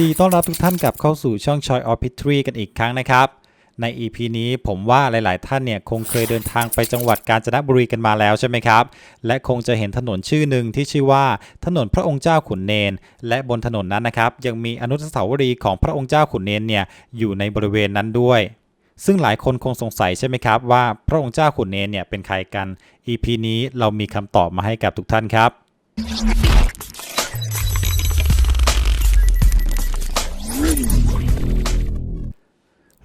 ดีต้อนรับทุกท่านกลับเข้าสู่ช่อง Choi of History กันอีกครั้งนะครับ ใน EP นี้ผมว่าหลาย ๆ ท่านเนี่ยคงเคยเดินทางไปจังหวัดกาญจนบุรีกันมาแล้วใช่ไหมครับ และคงจะเห็นถนนชื่อหนึ่งที่ชื่อว่าถนนพระองค์เจ้าขุนเนน และบนถนนนั้นนะครับ ยังมีอนุสาวรีย์ของพระองค์เจ้าขุนเนนเนี่ยอยู่ในบริเวณนั้นด้วยซึ่งหลายคนคงสงสัยใช่ไหมครับ ว่าพระองค์เจ้าขุนเนนเนี่ยเป็นใครกัน EP นี้เรามีคำตอบมาให้กับทุกท่านครับ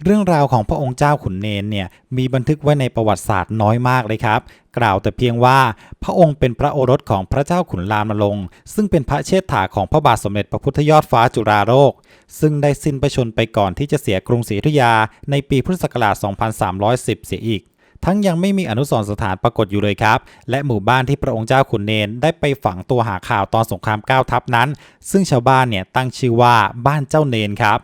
เรื่องราวของพระองค์เจ้าขุนเนนเนี่ยมีบันทึกไว้ในประวัติศาสตร์น้อยมากเลยครับ กล่าวแต่เพียงว่าพระองค์เป็นพระโอรสของพระเจ้าขุนรามลงค์ซึ่งเป็นพระเชษฐาของพระบาทสมเด็จพระพุทธยอดฟ้าจุฬาโลกซึ่งได้สิ้นพระชนไปก่อนที่จะเสียกรุงศรีอยุธยาในปีพุทธศักราช 2310 เสียอีก ทั้งยังไม่มีอนุสรณ์สถานปรากฏอยู่เลยครับ และหมู่บ้านที่พระองค์เจ้าขุนเนนได้ไปฝังตัวหาข่าวตอนสงครามก้าทัพนั้น ซึ่งชาวบ้านเนี่ยตั้งชื่อว่าบ้านเจ้าเนนครับ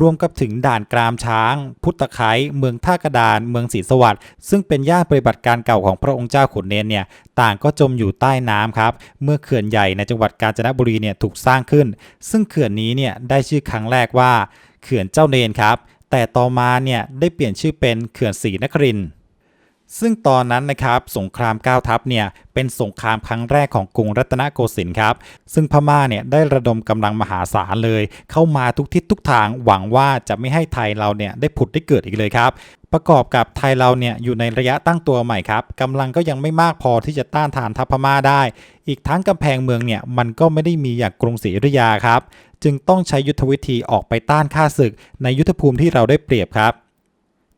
รวมกับถึงด่านกรามช้าง พุทธไคร้เมืองท่ากระดาน เมืองศรีสวัสดิ์ซึ่งเป็นย่านปฏิบัติการเก่าของพระองค์เจ้าขุนเนนเนี่ยต่างก็จมอยู่ใต้น้ำครับ เมื่อเขื่อนใหญ่ในจังหวัดกาญจนบุรีเนี่ยถูกสร้างขึ้น ซึ่งเขื่อนนี้เนี่ยได้ชื่อครั้งแรกว่า เขื่อนเจ้าเนนครับ แต่ต่อมาเนี่ยได้เปลี่ยนชื่อเป็นเขื่อนศรีนครินทร์ ซึ่งตอนนั้นนะครับสงครามก้าวทัพเนี่ยเป็นสงครามครั้งแรกของกรุงรัตนโกสินทร์ครับซึ่งพม่าเนี่ยได้ระดมกำลังมหาศาลเลย เข้ามาทุกทิศทุกทางหวังว่าจะไม่ให้ไทยเราเนี่ยได้ผุดได้เกิดอีกเลยครับ ประกอบกับไทยเราเนี่ยอยู่ในระยะตั้งตัวใหม่ครับกำลังก็ยังไม่มากพอที่จะต้านทานทัพพม่าได้ อีกทั้งกำแพงเมืองเนี่ยมันก็ไม่ได้มีอย่างกรุงศรีอยุธยาครับ จึงต้องใช้ยุทธวิธีออกไปต้านข้าศึก ในยุทธภูมิที่เราได้เปรียบครับ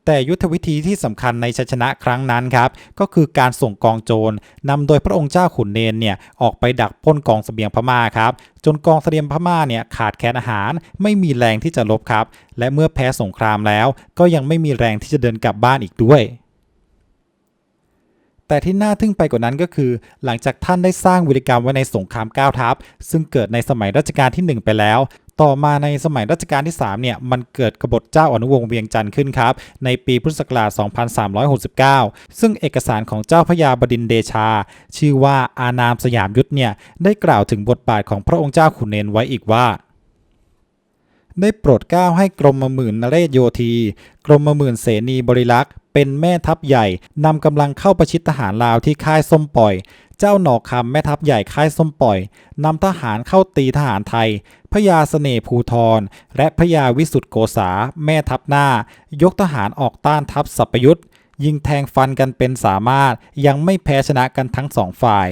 แต่ยุทธวิธีที่สำคัญในชัยชนะครั้งนั้นครับก็คือการส่งกองโจรนำโดยพระองค์เจ้าขุนเนนเนี่ยออกไปดักปล้นกองเสบียงพม่าครับจนกองเสบียงพม่าเนี่ยขาดแคลนอาหารไม่มีแรงที่จะลบครับ และเมื่อแพ้สงครามแล้ว ก็ยังไม่มีแรงที่จะเดินกลับบ้านอีกด้วยแต่ที่น่าทึ่งไปกว่านั้นก็คือ หลังจากท่านได้สร้างวิริกรรมไว้ในสงครามก้าวทัพซึ่งเกิดในสมัยรัชกาลที่ 1 ไปแล้ว ต่อมาในสมัยรัชกาลที่ 3 เนี่ยมันเกิดกบฏเจ้าอนุวงศ์เวียงจันทร์ขึ้นครับ ในปีพุทธศักราช 2369 ซึ่งเอกสารของเจ้าพระยาบดินเดชา ชื่อว่าอานามสยามยุทธเนี่ยได้กล่าวถึงบทบาทของพระองค์เจ้าขุนเนนไว้อีกว่าได้โปรดเกล้าให้กรมหมื่นนเรศโยธี กรมหมื่นเสนีบริลักษ์ เป็นแม่ทัพใหญ่นำกำลังเข้าประชิดทหารลาวที่ค่ายส้มปล่อย เจ้าหนอกคำแม่ทัพใหญ่ค่ายส้มปล่อยนำทหารเข้าตีทหารไทยพระยาเสน่ภูทรและพระยาวิสุทธโกษาแม่ทัพหน้า ยกทหารออกต้านทัพสัพยุทธยิงแทงฟันกันเป็นสามารถยังไม่แพ้ชนะกันทั้งสองฝ่าย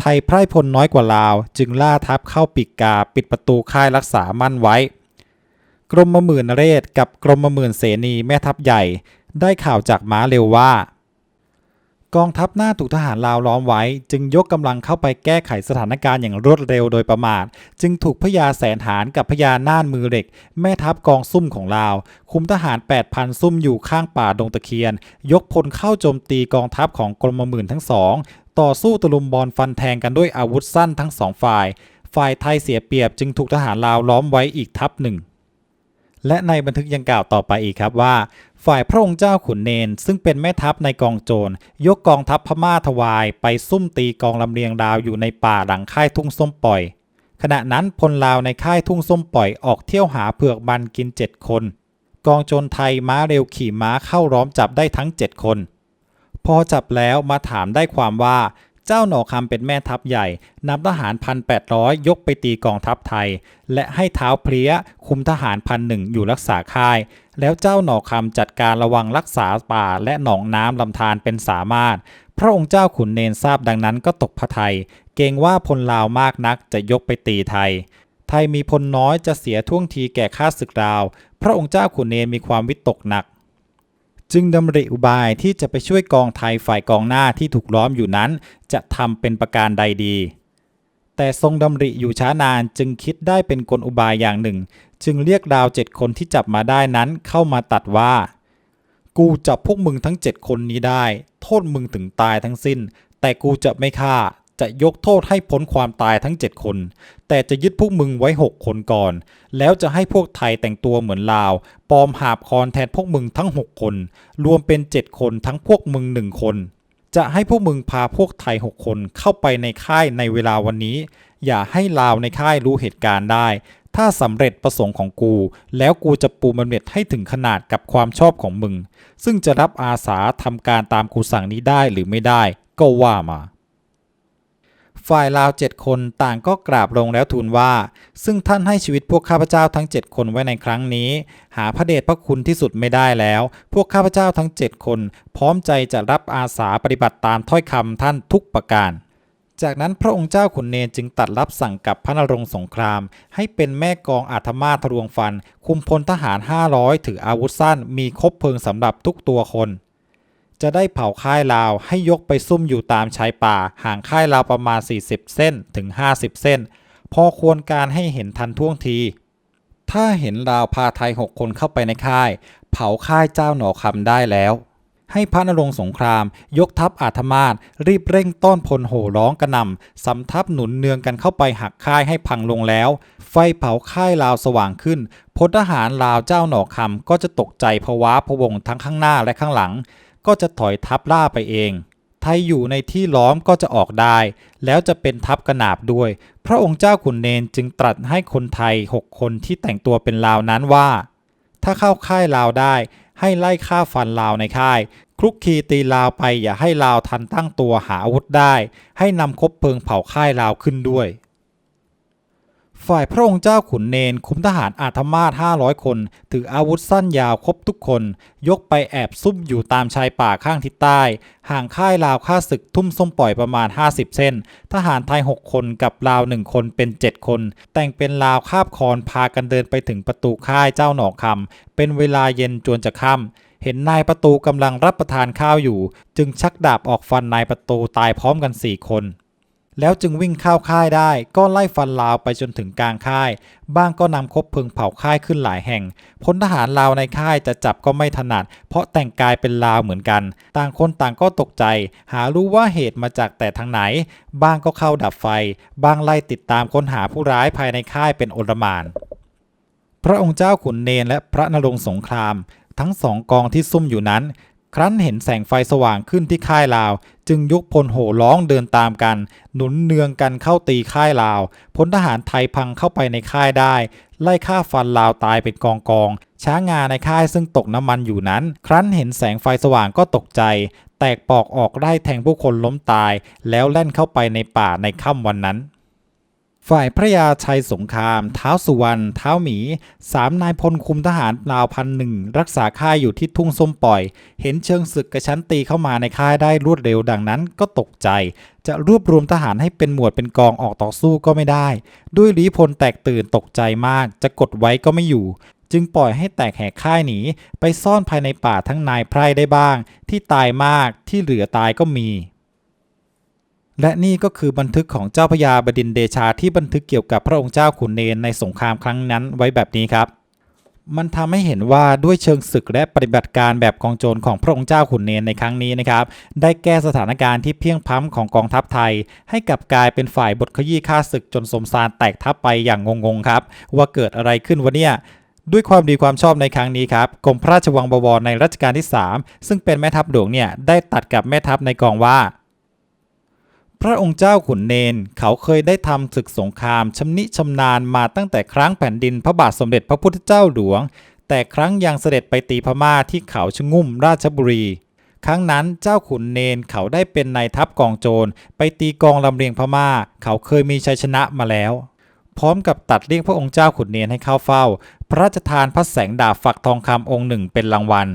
ไทยไพร่พลน้อยกว่าลาว จึงล่าทัพเข้าปิดกาปิดประตูค่ายรักษามั่นไว้ กรมมหมื่นเรศกับกรมหมื่นเสนีแม่ทัพใหญ่ ได้ข่าวจากม้าเร็วว่า กองทัพหน้าถูกทหารลาวล้อมไว้ จึงยกกำลังเข้าไปแก้ไขสถานการณ์อย่างรวดเร็วโดยประมาท จึงถูกพญาแสนหารกับพญาน่านมือเหล็ก แม่ทัพกองซุ่มของลาว คุมทหาร 8,000 ซุ่มอยู่ข้างป่าดงตะเคียน ยกพลเข้าโจมตีกองทัพของกรมหมื่นทั้งสอง ต่อสู้ตะลุมบอลฟันแทงกันด้วยอาวุธสั้นทั้งสองฝ่าย ฝ่ายไทยเสียเปรียบจึงถูกทหารลาวล้อมไว้อีกทัพหนึ่ง และในบันทึกยังกล่าวต่อไปอีกครับว่า ฝ่ายพระองค์เจ้าขุนเนน ซึ่งเป็นแม่ทัพในกองโจร ยกกองทัพพม่าถวาย ไปซุ่มตีกองลำเลียงดาวอยู่ในป่าหลังค่ายทุ่งส้มปล่อย ขณะนั้นพลลาวในค่ายทุ่งส้มปล่อยออกเที่ยวหาเผือกมันกินเจ็ดคน กองโจรไทยม้าเร็วขี่ม้าเข้าล้อมจับได้ทั้งเจ็ดคน พอจับแล้วมาถามได้ความว่า เจ้าหนอคำเป็นแม่ทัพใหญ่นำทหารพันแปดร้อยยกไปตีกองทัพไทย และให้เท้าเพลียคุมทหารพันหนึ่งอยู่รักษาค่าย แล้วเจ้าหนอคำจัดการระวังรักษาป่าและหนองน้ำลำธารเป็นสามารถ พระองค์เจ้าขุนเนนทราบดังนั้นก็ตกพระทัยเกรงว่าพลลาวมากนักจะยกไปตีไทย ไทยมีพลน้อยจะเสียท่วงทีแก่ข้าศึกราว พระองค์เจ้าขุนเนนมีความวิตกหนัก จึงดำริอุบายที่จะไปช่วยกองไทยฝ่ายกองหน้าที่ถูกล้อมอยู่นั้น จะทำเป็นประการใดดี แต่ทรงดำริอยู่ช้านานจึงคิดได้เป็นกลอุบายอย่างหนึ่ง จึงเรียกดาวเจ็ดคนที่จับมาได้นั้นเข้ามาตัดว่า กูจับพวกมึงทั้งเจ็ดคนนี้ได้ โทษมึงถึงตายทั้งสิ้น แต่กูจะไม่ฆ่า จะยกโทษให้พ้นความตายทั้งเจ็ดคน แต่จะยึดพวกมึงไว้หกคนก่อน แล้วจะให้พวกไทยแต่งตัวเหมือนลาว ปลอมหาบคอนแทนพวกมึงทั้งหกคน รวมเป็นเจ็ดคนทั้งพวกมึงหนึ่งคน จะให้พวกมึงพาพวกไทยหกคนเข้าไปในค่ายในเวลาวันนี้ อย่าให้ลาวในค่ายรู้เหตุการณ์ได้ ถ้าสำเร็จประสงค์ของกู แล้วกูจะปูบำเหน็จให้ถึงขนาดกับความชอบของมึง ซึ่งจะรับอาสาทำการตามกูสั่งนี้ได้หรือไม่ได้ ก็ว่ามา ฝ่ายลาวเจ็ดคนต่างก็กราบลงแล้วทูลว่า ซึ่งท่านให้ชีวิตพวกข้าพเจ้าทั้งเจ็ดคนไว้ในครั้งนี้ หาพระเดชพระคุณที่สุดไม่ได้แล้ว พวกข้าพเจ้าทั้งเจ็ดคน พร้อมใจจะรับอาสาปฏิบัติตามถ้อยคำท่านทุกประการจากนั้นพระองค์เจ้าขุนเนนจึงตัดรับสั่งกับพระนรงสงคราม ให้เป็นแม่กองอาธมาทะลวงฟัน คุมพลทหาร 500 ถืออาวุธสั้นมีคบเพลิงสำหรับทุกตัวคน จะได้เผาค่ายลาวให้ยกไปซุ่มอยู่ตามชายป่า ห่างค่ายลาวประมาณ 40 เส้นถึง 50 เส้น พอควรการให้เห็นทันท่วงที ถ้าเห็นลาวพาไทย 6 คนเข้าไปในค่าย เผาค่ายเจ้าหนอคำได้แล้ว ให้พระนรงสงคราม ยกทัพอาธมาตรีบเร่งต้อนพลโห่ร้องกระนำสำทับหนุนเนืองกันเข้าไปหักค่ายให้พังลงแล้ว ไฟเผาค่ายลาวสว่างขึ้นพลทหารลาวเจ้าหนอคำก็จะตกใจภาวะพะวงทั้งข้างหน้าและข้างหลัง ก็จะถอยทัพล่าไปเอง ไทยอยู่ในที่ล้อมก็จะออกได้ แล้วจะเป็นทัพกระนาบด้วย พระองค์เจ้าขุนเนนจึงตรัสให้คนไทยหกคนที่แต่งตัวเป็นลาวนั้นว่า ถ้าเข้าค่ายลาวได้ ให้ไล่ฆ่าฟันลาวในค่าย คลุกคีตีลาวไปอย่าให้ลาวทันตั้งตัวหาอาวุธได้ ให้นำคบเพลิงเผาค่ายลาวขึ้นด้วย ฝ่ายพระองค์เจ้าขุนเนนคุมทหารอาธมาต500 คน ถืออาวุธสั้นยาวครบทุกคน ยกไปแอบซุ่มอยู่ตามชายป่าข้างทิศใต้ ห่างค่ายลาวค่าศึกทุ่มส้มปล่อยประมาณ 50 เส้น ทหารไทย 6 คนกับลาว 1 คนเป็น 7 คน แต่งเป็นลาวคาบคอนพากันเดินไปถึงประตูค่ายเจ้าหนองคำเป็นเวลาเย็นจวนจะค่ำเห็นนายประตูกำลังรับประทานข้าวอยู่ จึงชักดาบออกฟันนายประตูตายพร้อมกัน4คน แล้วจึงวิ่งเข้าค่ายได้ก็ไล่ฟันลาวไปจนถึงกลางค่าย บ้างก็นำคบเพลิงเผาค่ายขึ้นหลายแห่งพลทหารลาวในค่ายจะจับก็ไม่ถนัด เพราะแต่งกายเป็นลาวเหมือนกัน ต่างคนต่างก็ตกใจ หารู้ว่าเหตุมาจากแต่ทางไหน บ้างก็เข้าดับไฟ บ้างไล่ติดตามค้นหาผู้ร้ายภายในค่ายเป็นโอลมาน พระองค์เจ้าขุนเนนและพระนรงสงคราม ทั้งสองกองที่ซุ่มอยู่นั้นครั้นเห็นแสงไฟสว่างขึ้นที่ค่ายลาว จึงยกพลโห่ร้องเดินตามกัน หนุนเนืองกันเข้าตีค่ายลาว พลทหารไทยพังเข้าไปในค่ายได้ ไล่ฆ่าฟันลาวตายเป็นกองกอง ช้างงาในค่ายซึ่งตกน้ำมันอยู่นั้น ครั้นเห็นแสงไฟสว่างก็ตกใจ แตกปอกออกไล่แทงผู้คนล้มตาย แล้วแล่นเข้าไปในป่าในค่ำวันนั้น ฝ่ายพระยาชัยสงคราม เท้าสุวรรณ เท้าหมี สามนายพลคุมทหารราวพันหนึ่งรักษาค่ายอยู่ที่ทุ่งส้มปล่อย เห็นเชิงศึกกระชั้นตีเข้ามาในค่ายได้รวดเร็วดังนั้นก็ตกใจ จะรวบรวมทหารให้เป็นหมวดเป็นกองออกต่อสู้ก็ไม่ได้ ด้วยลีพลแตกตื่นตกใจมาก จะกดไว้ก็ไม่อยู่ จึงปล่อยให้แตกแหกค่ายหนี ไปซ่อนภายในป่าทั้งนายไพร่ได้บ้าง ที่ตายมากที่เหลือตายก็มี และนี่ก็คือบันทึกของเจ้าพญาบดินเดชาที่บันทึกเกี่ยวกับพระองค์เจ้าขุนเนนในสงครามครั้งนั้นไว้แบบนี้ครับ มันทำให้เห็นว่าด้วยเชิงศึกและปฏิบัติการแบบกองโจรของพระองค์เจ้าขุนเนนในครั้งนี้นะครับ ได้แก้สถานการณ์ที่เพียงพล้ำของกองทัพไทย ให้กลับกลายเป็นฝ่ายบทขยี้ฆ่าศึกจนสมสารแตกทัพไปอย่างงงๆครับ ว่าเกิดอะไรขึ้นวะเนี่ยด้วยความดีความชอบในครั้งนี้ครับกรมพระราชวังบวรในรัชกาลที่ 3 ซึ่งเป็นแม่ทัพหลวงเนี่ยได้ตัดกับแม่ทัพในกองว่า พระองค์เจ้าขุนเนนเขาเคยได้ทำศึกสงครามชำนิชำนาญมาตั้งแต่ครั้งแผ่นดินพระบาทสมเด็จพระพุทธเจ้าหลวง แต่ครั้งยังเสด็จไปตีพม่าที่เขาชงุ่มราชบุรี ครั้งนั้นเจ้าขุนเนนเขาได้เป็นนายทัพกองโจร ไปตีกองลำเลียงพม่า เขาเคยมีชัยชนะมาแล้ว พร้อมกับตัดเรียกพระองค์เจ้าขุนเนนให้เข้าเฝ้า พระราชทานพระแสงดาบฝักทองคำองค์หนึ่งเป็นรางวัล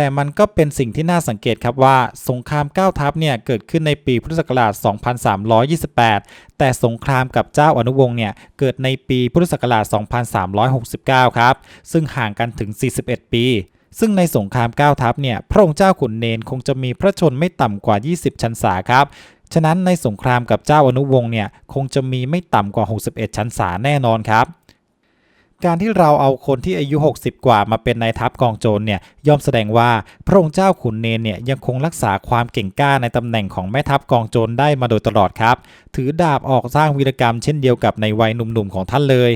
แต่มันก็เป็นสิ่งที่น่าสังเกตครับว่าสงครามก้าทัพเนี่ยเกิดขึ้นในปีพุทธศักราช 2328 แต่สงครามกับเจ้าอนุวงศ์เนี่ยเกิดในปีพุทธศักราช 2369 ครับ ซึ่งห่างกันถึง 41 ปีซึ่งในสงครามก้าทัพเนี่ยพระองค์เจ้าขุนเนนคงจะมีพระชนไม่ต่ำกว่า 20 ชันษาครับ ฉะนั้นในสงครามกับเจ้าอนุวงศ์เนี่ยคงจะมีไม่ต่ำกว่า 61 ชันษาแน่นอนครับ การที่เราเอาคนที่อายุ 60 กว่ามาเป็นนายทัพกองโจรเนี่ยย่อมแสดงว่าพระองค์เจ้าขุนเนนเนี่ยยังคงรักษาความเก่งกล้าในตำแหน่งของแม่ทัพกองโจรได้มาโดยตลอดครับ ถือดาบออกสร้างวีรกรรมเช่นเดียวกับในวัยหนุ่มๆของท่านเลย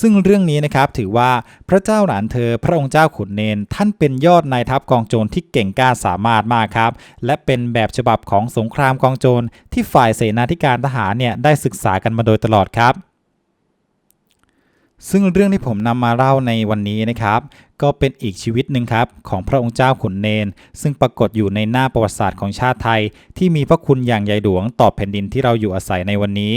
ซึ่งเรื่องนี้นะครับถือว่าพระเจ้าหลานเธอ พระองค์เจ้าขุนเนน ท่านเป็นยอดนายทัพกองโจรที่เก่งกล้าสามารถมากครับ และเป็นแบบฉบับของสงครามกองโจรที่ฝ่ายเสนาธิการทหารเนี่ยได้ศึกษากันมาโดยตลอดครับ ซึ่งเรื่องที่ผมนำมาเล่าในวันนี้นะครับ ก็เป็นอีกชีวิตหนึ่งครับ ของพระองค์เจ้าขุนเนน ซึ่งปรากฏอยู่ในหน้าประวัติศาสตร์ของชาติไทย ที่มีพระคุณอย่างใหญ่หลวงต่อแผ่นดินที่เราอยู่อาศัยในวันนี้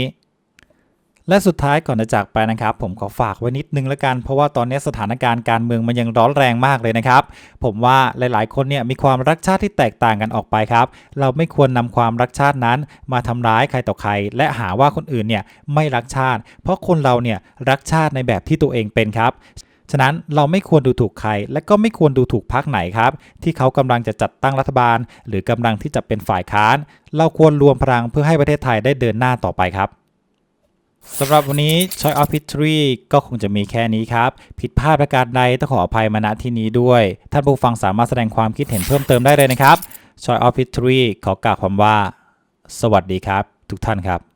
และสุดท้ายก่อนจะจากไปนะครับ ผมขอฝากไว้นิดนึงแล้วกัน เพราะว่าตอนนี้สถานการณ์การเมืองมันยังร้อนแรงมากเลยนะครับ ผมว่าหลายๆ คนเนี่ยมีความรักชาติที่แตกต่างกันออกไปครับ เราไม่ควรนำความรักชาตินั้น มาทำร้ายใครต่อใคร และหาว่าคนอื่นเนี่ยไม่รักชาติ เพราะคนเราเนี่ยรักชาติในแบบที่ตัวเองเป็นครับฉะนั้นเราไม่ควรดูถูกใคร และก็ไม่ควรดูถูกพรรคไหนครับ ที่เขากำลังจะจัดตั้งรัฐบาล หรือกำลังที่จะเป็นฝ่ายค้าน เราควรรวมพลังเพื่อให้ประเทศไทยได้เดินหน้าต่อไปครับ สำหรับวันนี้ Choice of History ก็คงจะมีแค่นี้ครับ ผิดพลาดประการใดต้องขออภัยมาณที่นี้ด้วย ท่านผู้ฟังสามารถแสดงความคิดเห็นเพิ่มเติมได้เลยนะครับ Choice of History ขอกล่าวคำว่า สวัสดีครับ ทุกท่านครับ